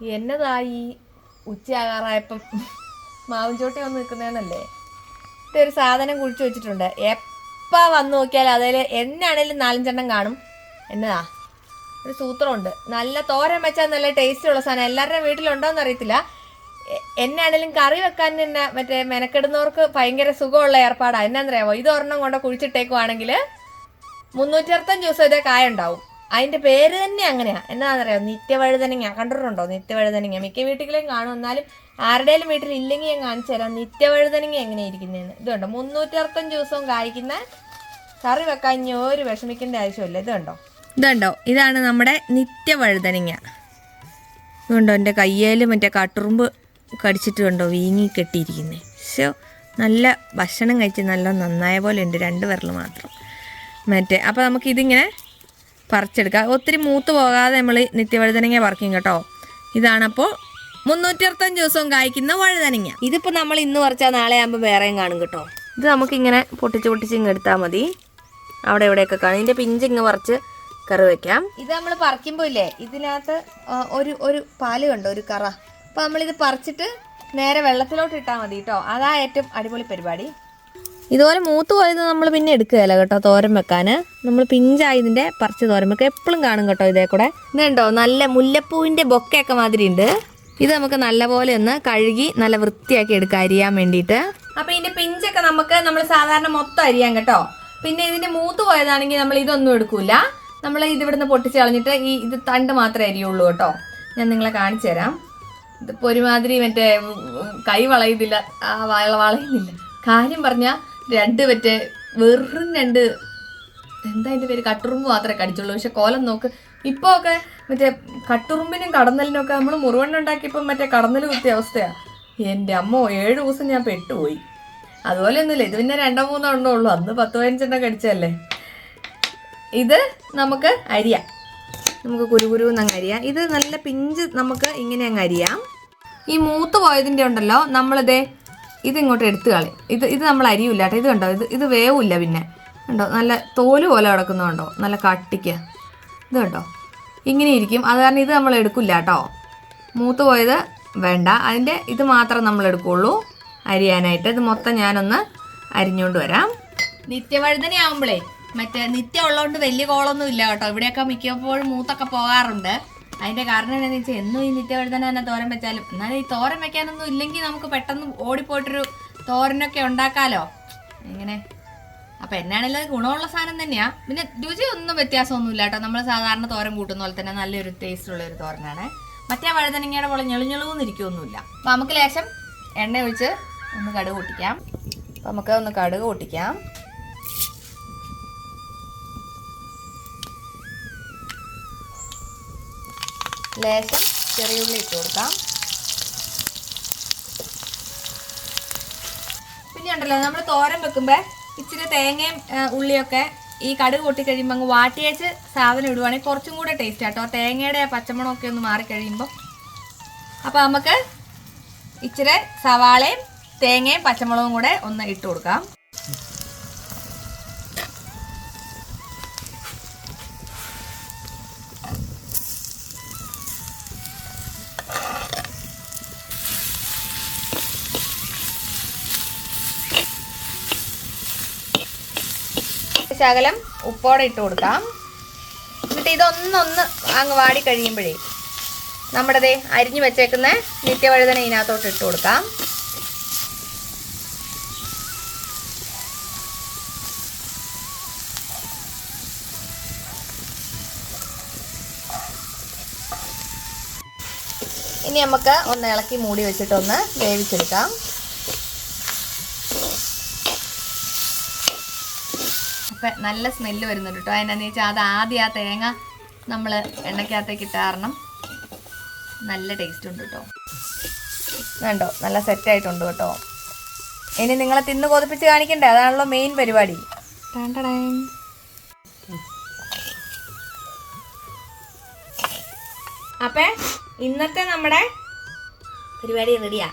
എന്നതായി ഉച്ചയാകാറായപ്പം മാവിൻചോട്ടി വന്ന് നിൽക്കുന്നതെന്നല്ലേ ഇതൊരു സാധനം കുഴിച്ചു വെച്ചിട്ടുണ്ട്. എപ്പോൾ വന്ന് നോക്കിയാൽ അതിൽ എന്നാണേലും നാലഞ്ചെണ്ണം കാണും. എന്നതാ? ഒരു സൂത്രമുണ്ട്. നല്ല തോരൻ വെച്ചാൽ നല്ല ടേസ്റ്റ് ഉള്ള സാധനം. എല്ലാവരുടെയും വീട്ടിലുണ്ടോയെന്ന് അറിയത്തില്ല. എന്നാണേലും കറി വെക്കാൻ തന്നെ മറ്റേ മെനക്കെടുന്നവർക്ക് ഭയങ്കര സുഖമുള്ള ഏർപ്പാടാണ് എന്നാന്നറിയാമോ ഇത് ഒരെണ്ണം കൊണ്ട് കുഴിച്ചിട്ടേക്കുവാണെങ്കിൽ മുന്നൂറ്റി അറുപത്തഞ്ച് ദിവസം ഇതേ കായ ഉണ്ടാവും. അതിന്റെ പേര് തന്നെ അങ്ങനെയാ. എന്താണെന്നറിയാം നിത്യവഴുതനങ്ങ. കണ്ടിട്ടുണ്ടോ? നിത്യവഴുതനങ്ങ. മിക്ക വീട്ടിലും കാണും. എന്നാലും ആരുടെയും വീട്ടിൽ ഇല്ലെങ്കിൽ ഞാൻ കാണിച്ചു തരാം. നിത്യവഴുതനങ്ങ എങ്ങനെയായിരിക്കുന്നതെന്ന് ഇതുണ്ടോ? മുന്നൂറ്റി അറുപത്തഞ്ച് ദിവസവും കായ്ക്കുന്ന കറി വെക്കാൻ ഇനി ഒരു വിഷമിക്കേണ്ട ആവശ്യമില്ല. ഇതുണ്ടോ? ഇതുണ്ടോ? ഇതാണ് നമ്മുടെ നിത്യവഴുതനങ്ങ. ഇതുണ്ടോ? എന്റെ കയ്യേൽ മറ്റേ കട്ടുറുമ്പ് കടിച്ചിട്ട് കണ്ടോ? വീങ്ങി കെട്ടിയിരിക്കുന്നത് ശോ നല്ല ഭക്ഷണം കഴിച്ച് നല്ല നന്നായ പോലെ ഉണ്ട്. രണ്ട് വിരൽ മാത്രം. മറ്റേ അപ്പോൾ നമുക്ക് ഇതിങ്ങനെ പറിച്ചെടുക്കാം ഒത്തിരി മൂത്ത് പോകാതെ നമ്മൾ നിത്യവഴുതനങ്ങ പറിക്കും കേട്ടോ. ഇതാണപ്പോൾ മുന്നൂറ്റി അറുപത്തഞ്ച് ദിവസവും കായ്ക്കുന്ന വഴുതനങ്ങ. ഇതിപ്പോൾ നമ്മൾ ഇന്ന് പറിച്ചാൽ നാളെ ആകുമ്പോൾ വേറെയും കാണും കേട്ടോ. ഇത് നമുക്കിങ്ങനെ പൊട്ടിച്ച് പൊട്ടിച്ച് ഇങ്ങ് എടുത്താൽ മതി. അവിടെ ഇവിടെയൊക്കെ കാണും. ഇതിന്റെ പിഞ്ച് ഇങ്ങ് പറിച്ച് കറി വെക്കാം. ഇത് നമ്മൾ പറിക്കുമ്പോൾ ഇല്ലേ ഇതിനകത്ത് ഒരു ഒരു പാൽ കണ്ടോ ഒരു കറ. അപ്പോൾ നമ്മളിത് പറിച്ചിട്ട് നേരെ വെള്ളത്തിലോട്ട് ഇട്ടാൽ മതി കേട്ടോ. അതാ ഏറ്റവും അടിപൊളി പരിപാടി. ഇതുപോലെ മൂത്ത് പോയത് നമ്മൾ പിന്നെ എടുക്കുകയല്ല കേട്ടോ തോരൻ വെക്കാൻ. നമ്മൾ പിഞ്ചായതിന്റെ പറിച്ച് തോരൻ വെക്കുക. എപ്പോഴും കാണും കേട്ടോ ഇതേ കൂടെ. ഇതുണ്ടോ നല്ല മുല്ലപ്പൂവിന്റെ ബൊക്കയൊക്കെ മാതിരി ഉണ്ട്. ഇത് നമുക്ക് നല്ലപോലെ ഒന്ന് കഴുകി നല്ല വൃത്തിയാക്കി എടുക്കുക അരിയാൻ വേണ്ടിയിട്ട്. അപ്പം ഇതിന്റെ പിഞ്ചൊക്കെ നമുക്ക് നമ്മൾ സാധാരണ മൊത്തം അരിയാം കേട്ടോ. പിന്നെ ഇതിന്റെ മൂത്ത് പോയതാണെങ്കിൽ നമ്മൾ ഇതൊന്നും എടുക്കൂല. നമ്മൾ ഇതിവിടുന്ന് പൊട്ടിച്ച് കളഞ്ഞിട്ട് ഈ ഇത് തണ്ട് മാത്രമേ അരിയുള്ളൂ കേട്ടോ. ഞാൻ നിങ്ങളെ കാണിച്ചു തരാം. ഇതിപ്പോൾ ഒരുമാതിരി മറ്റേ കൈ വളയുന്നില്ല വളയുന്നില്ല. കാര്യം പറഞ്ഞ രണ്ട് മറ്റേ വെറും രണ്ട് എന്താ അതിന്റെ പേര്? കട്ടുറുമ്പ് മാത്രമേ കടിച്ചുള്ളൂ. പക്ഷെ കോലം നോക്ക്. ഇപ്പൊ ഒക്കെ മറ്റേ കട്ടുറുമ്പിനും കടന്നലിനും ഒക്കെ നമ്മൾ മുറിവെണ്ണ ഉണ്ടാക്കിയപ്പോൾ മറ്റേ കടന്നൽ കുത്തിയ അവസ്ഥയാ. എന്റെ അമ്മോ ഏഴ് ദിവസം ഞാൻ പെട്ടുപോയി. അതുപോലെ ഒന്നുമില്ല. ഇത് പിന്നെ രണ്ടോ മൂന്നോ എണ്ണോ ഉള്ളൂ. അന്ന് പത്ത് പതിനഞ്ചെണ്ണം കടിച്ചല്ലേ ഇത് നമുക്ക് അരിയാം. നമുക്ക് കുരുകുരു അങ്ങ് അരിയാം. ഇത് നല്ല പിഞ്ച് നമുക്ക് ഇങ്ങനെ അങ്ങ് അരിയാം. ഈ മൂത്ത് പോയതിന്റെ ഉണ്ടല്ലോ. നമ്മളിതേ ഇത് ഇങ്ങോട്ട് എടുത്തു കളയും ഇത് ഇത് നമ്മൾ അരിയില്ല കേട്ടോ. ഇത് കണ്ടോ? ഇത് ഇത് വേവില്ല പിന്നെ. കണ്ടോ? നല്ല തോൽ പോലെ കിടക്കുന്നുണ്ടോ നല്ല കട്ടിക്ക്. ഇത് കണ്ടോ? ഇങ്ങനെ ഇരിക്കും. അത് കാരണം ഇത് നമ്മൾ എടുക്കില്ല കേട്ടോ. മൂത്ത് പോയത് വേണ്ട. അതിന്റെ ഇത് മാത്രം നമ്മൾ എടുക്കുള്ളൂ. അരിയാനായിട്ട്. ഇത് മൊത്തം ഞാനൊന്ന് അരിഞ്ഞുകൊണ്ട് വരാം. നിത്യവഴുതന ആവുമ്പളേ മറ്റേ നിത്യം ഉള്ളതുകൊണ്ട് വലിയ കോളൊന്നും ഇല്ല കേട്ടോ. ഇവിടെയൊക്കെ മിക്കപ്പോഴും മൂത്തൊക്കെ പോകാറുണ്ട്. അതിന്റെ കാരണം എന്താണെന്ന് വെച്ചാൽ എന്നും ഈ നിത്യവഴുതന തന്നെ തോരൻ വെച്ചാലും എന്നാലും ഈ തോരൻ വെക്കാനൊന്നും ഇല്ലെങ്കിൽ നമുക്ക് പെട്ടെന്ന് ഓടിപ്പോയിട്ടൊരു തോരനൊക്കെ ഉണ്ടാക്കാലോ. ഇങ്ങനെ. അപ്പൊ എന്നാണെങ്കിലും അത് ഗുണമുള്ള സാധനം തന്നെയാ. പിന്നെ രുചി ഒന്നും വ്യത്യാസമൊന്നുമില്ല കേട്ടോ. നമ്മൾ സാധാരണ തോരൻ കൂട്ടുന്ന പോലെ തന്നെ നല്ലൊരു ടേസ്റ്റ് ഉള്ള ഒരു തോരനാണ്. മറ്റേ വഴുതനങ്ങയുടെ പോലെ ഞെളിഞ്ഞെളുന്നിരിക്കൊന്നുമില്ല അപ്പൊ നമുക്ക് ലേശം എണ്ണ ഒഴിച്ച് ഒന്ന് കടുക് പൊട്ടിക്കാം. അപ്പൊ നമുക്ക് ഒന്ന് കടുക് പൊട്ടിക്കാം. ലേശം ചെറിയുള്ളി ഇട്ട് കൊടുക്കാം. പിന്നെ ഉണ്ടല്ലോ നമ്മൾ തോരൻ വെക്കുമ്പോൾ ഇച്ചിരി തേങ്ങയും ഉള്ളിയൊക്കെ ഈ കടുക് പൊട്ടിക്കഴിയുമ്പോൾ അങ്ങ് വാട്ടിയേച്ച് സാധനം ഇടുവാണെങ്കിൽ കുറച്ചും കൂടെ ടേസ്റ്റ് ആട്ടോ. തേങ്ങയുടെ പച്ചമുളകൊക്കെ ഒന്ന് മാറി കഴിയുമ്പോൾ അപ്പോൾ നമുക്ക് ഇച്ചിരി സവാളയും തേങ്ങയും പച്ചമുളകും കൂടെ ഒന്ന് ഇട്ട് കൊടുക്കാം. ശകലം ഉപ്പോടെ ഇട്ട് കൊടുക്കാം. എന്നിട്ട് ഇതൊന്നൊന്ന് അങ്ങ് വാടി കഴിയുമ്പോഴേ ദേ അരിഞ്ഞു വെച്ചേക്കുന്ന നിത്യവഴുതന ഇതിനകത്തോട്ട് ഇട്ട് കൊടുക്കാം. ഇനി നമുക്ക് ഒന്ന് ഇളക്കി മൂടി വെച്ചിട്ടൊന്ന് വേവിച്ചെടുക്കാം. അപ്പം നല്ല സ്മെല്ല് വരുന്നുണ്ട് കേട്ടോ അതിനെന്ന് വെച്ചാൽ അത് ആദ്യം ആ തേങ്ങ നമ്മൾ എണ്ണയ്ക്കകത്തേക്ക് ഇട്ട കാരണം നല്ല ടേസ്റ്റ് ഉണ്ട് കേട്ടോ വേണ്ടോ നല്ല സെറ്റായിട്ടുണ്ട് കേട്ടോ ഇനി നിങ്ങളെ തിന്ന് കൊതിപ്പിച്ച് കാണിക്കണ്ടേ? അതാണല്ലോ മെയിൻ പരിപാടി. അപ്പേ ഇന്നത്തെ നമ്മുടെ പരിപാടി റെഡിയാ.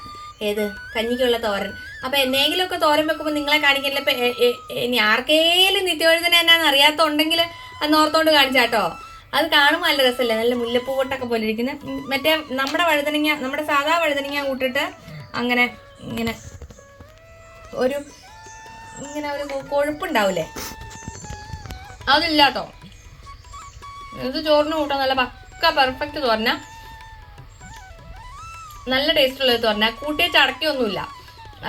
ഏത്? കഞ്ഞിക്കുള്ള തോരൻ. അപ്പൊ എന്നെങ്കിലുമൊക്കെ തോരൻ വെക്കുമ്പോൾ നിങ്ങളെ കാണിക്കില്ല ഇനി ആർക്കേലും നിത്യവഴുതന എന്നാന്ന് അറിയാത്തുണ്ടെങ്കിൽ അന്ന് ഓർത്തോണ്ട് കാണിച്ചാട്ടോ. അത് കാണുമ്പോൾ നല്ല രസമല്ലേ നല്ല മുല്ലപ്പൂ കൊട്ടൊക്കെ പോലെ ഇരിക്കുന്ന. മറ്റേ നമ്മുടെ വഴുതനങ്ങ നമ്മുടെ സാധാ വഴുതനങ്ങ കൂട്ടിട്ട് അങ്ങനെ ഇങ്ങനെ ഒരു ഇങ്ങനെ ഒരു കൊഴുപ്പുണ്ടാവൂലേ? കൊഴുപ്പുണ്ടാവില്ലേ അതില്ല കേട്ടോ ഇത് ചോറിന് കൂട്ടാൻ നല്ല പക്ക പെർഫെക്റ്റ് തോരന. നല്ല ടേസ്റ്റ് ഉള്ളത് പറഞ്ഞാൽ കൂട്ടിയ ചടക്കൊന്നുമില്ല.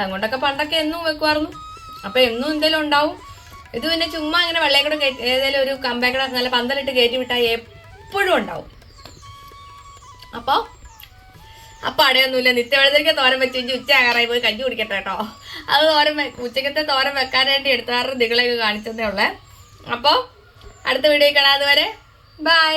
അതുകൊണ്ടൊക്കെ പണ്ടൊക്കെ എന്നും വെക്കുമായിരുന്നു അപ്പൊ എന്നും എന്തെങ്കിലും ഉണ്ടാവും. ഇത് പിന്നെ ചുമ്മാ ഇങ്ങനെ വെള്ളേക്കൂടെ കൂടെ കയറ്റി ഏതെങ്കിലും ഒരു കമ്പേക്കടെ നല്ല പന്തലിട്ട് കയറ്റി വിട്ടാൽ എപ്പോഴും ഉണ്ടാവും. അപ്പോൾ അപ്പൊ അടയൊന്നുമില്ല. നിത്യവെള്ളത്തിലേക്ക് തോരൻ വെച്ച് കഴിഞ്ഞ് ഉച്ച ആകാറായി പോയി കഞ്ഞി കുടിക്കട്ടെ കേട്ടോ. അത് തോരൻ ഉച്ചക്കത്തെ തോരൻ വെക്കാൻ വേണ്ടി എടുത്താറ് നിങ്ങളെയൊക്കെ കാണിച്ചതേ ഉള്ളേ. അപ്പോൾ അടുത്ത വീഡിയോ കാണാതെ വരെ ബൈ